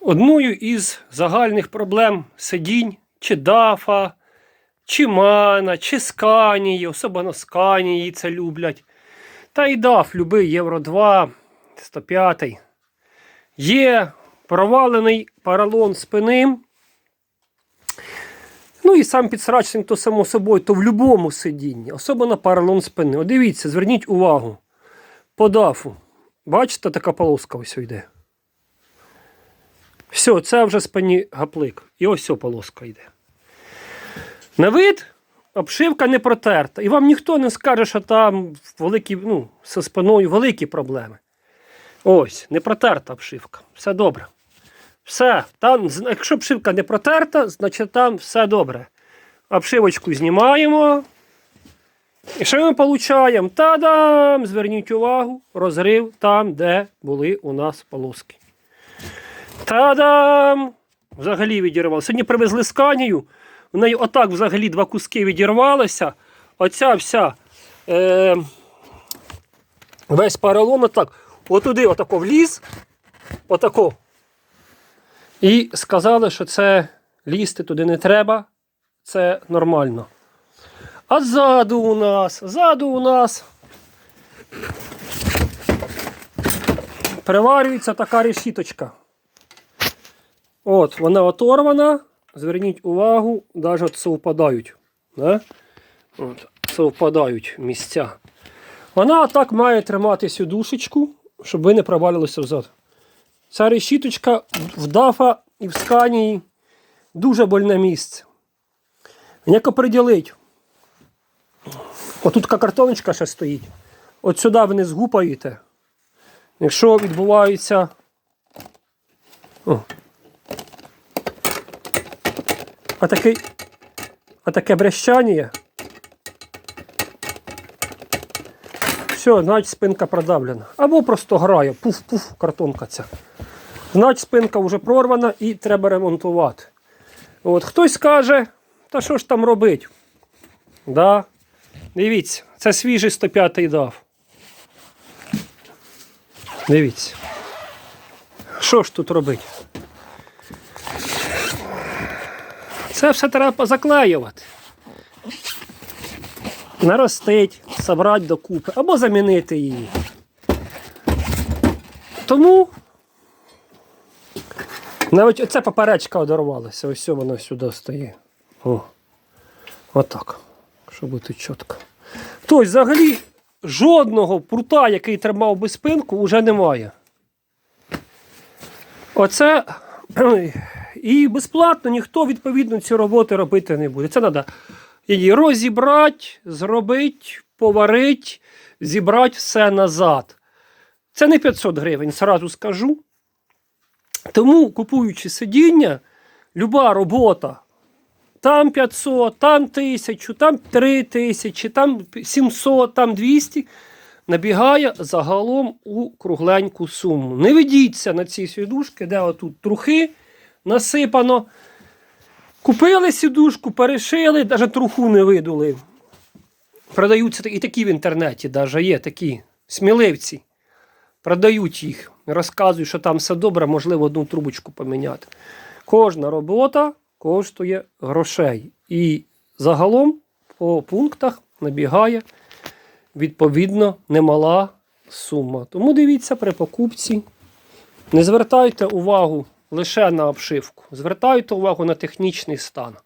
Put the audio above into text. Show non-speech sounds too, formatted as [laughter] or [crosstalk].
Одною із загальних проблем сидінь чи дафа, чи мана, чи сканії, особливо сканії це люблять. Та й даф, любий Євро 2, 105. Є провалений поролон спини. Ну і сам підсрачник, то само собою, то в будь-якому сидінні, особливо поролон спини. Дивіться, зверніть увагу. По дафу. Бачите, така полоска ось йде. Все, це вже спині гаплик. І ось ця полоска йде. На вид обшивка не протерта. І вам ніхто не скаже, що там великі, ну, зі спиною великі проблеми. Ось, не протерта обшивка. Все добре. Все. Там, якщо обшивка не протерта, значить там все добре. Обшивочку знімаємо. І що ми отримуємо? Та-дам! Зверніть увагу, розрив там, де були у нас полоски. Та-дам! Взагалі відірвалося. Сьогодні привезли сканію. В неї отак взагалі два куски відірвалися. Оця вся е, весь поролон отак. Отуди отако вліз. Отако. І сказали, що це лізти туди не треба. Це нормально. А ззаду у нас, ззаду у нас приварюється така решіточка. От, вона оторвана. Зверніть увагу, навіть совпадають. Да? От, совпадають місця. Вона так має тримати цю душечку, щоб ви не провалилися взад. Ця решіточка в дафа і в сканії дуже больне місце. Як оприділить? Отут така картоночка ще стоїть. От сюди ви не згупаєте. Якщо відбувається. О. А таке, а таке брещання. Все, значить спинка продавлена. Або просто грає. Пуф-пуф, картонка ця. Значить спинка вже прорвана і треба ремонтувати. От хтось каже, та що ж там робить? Да. Дивіться, це свіжий 105-й дав. Дивіться. Що ж тут робити? Це все треба заклеювати. Наростить, собрати докупи або замінити її. Тому навіть оця поперечка одорвалася, ось воно сюди стає. О. Отак. Щоб бути чітко. Тобто, взагалі, жодного прута, який тримав би спинку, вже немає. Оце. [clears throat] І безплатно ніхто відповідно ці роботи робити не буде. Це треба її розібрати, зробити, поварити, зібрати все назад. Це не 500 гривень, зразу скажу. Тому, купуючи сидіння, люба робота. Там 500, там 1000, там 3000, там 700, там 200 набігає загалом у кругленьку суму. Не ведіться на ці сідушки, де отут трухи насипано. Купили сідушку, перешили, навіть труху не видули. Продаються і такі в інтернеті, навіть є такі сміливці. Продають їх, розказують, що там все добре, можливо, одну трубочку поміняти. Кожна робота коштує грошей. І загалом по пунктах набігає відповідно немала сума. Тому дивіться при покупці. Не звертайте увагу лише на обшивку, звертайте увагу на технічний стан.